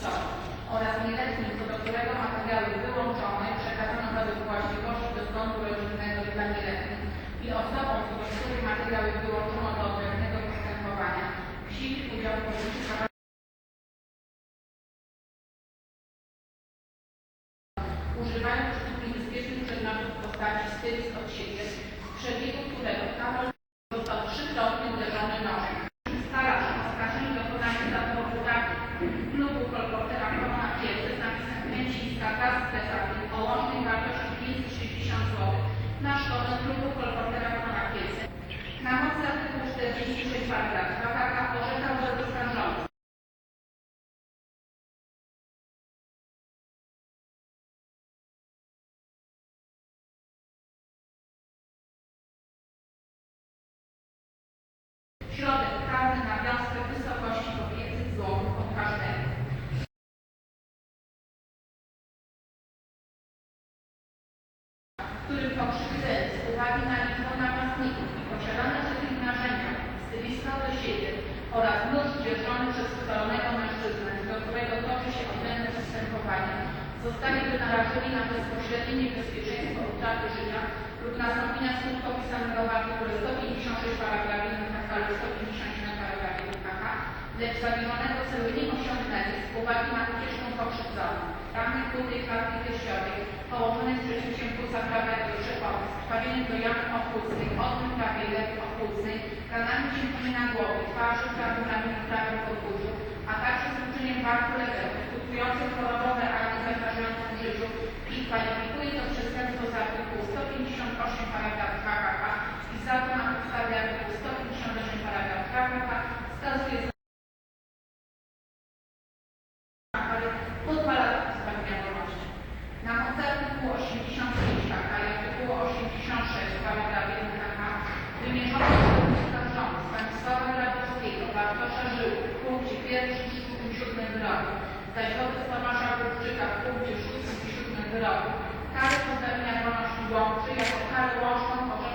zniszczonych oraz nieletnim, co do którego materiały wyłączone przekazano według właściwości do sądu rodzinnego dla nieletnich i osobom, co do których materiały wyłączono do odrębnego postępowania, wzięli udział w publicznym używając przy tym niebezpiecznych przedmiotów w postaci stylic od siebie, w przebiegu którego Karol został trzykrotnie uderzony nożem. Artykułu 46 paragraf 2 KK orzeka wobec oskarżonych. Środek karny na wiązkę w wysokości do 500 zł od każdego. którym pokrzywdzeni z uwagi na liczbę napastników i posiadane przez nich narzędzia, styliska do siebie oraz nóż dzierżony przez ustalonego mężczyznę, do którego toczy się odrębne postępowanie, zostali wynarażeni na bezpośrednie niebezpieczeństwo utraty życia lub nastąpienia skutku opisanego w artykule 156 paragraf 1 KK lub 157 paragraf 1 KK, lecz zawieszonego celu nie osiągnęli z uwagi na ucieczkę pokrzywdzonych. Rany kłutej klatki piersiowej położonej z przeciwciem płuca prawego i przepowiedz, krwawieniem do jamy okłócnej, odmych prawej lewej okłócnej, ranami na głowie, twarzy, prawym ramieniu, prawym podwórzu, a także z uczyniem wartu lewego, skutkującym chorobowe rany zagrażające życiu i kwalifikuje to przestępstwo z artykułu 158 paragraf 2 KK i za to na podstawie artykułu 158 paragraf 2 KK skazuje kary po dwa lata pozbawienia wolności. Na mocy artykułu 85 KK i artykułu 86 paragraf 1 KK wymierzono wobec oskarżonych Stanisława Grabowskiego, Bartosza Żyłu w punkcie pierwszym i szóstym siódmym wyroku, zaś wobec Tomasza Górczyka w punkcie szóstym i siódmym wyroku łączy jako karę łączną.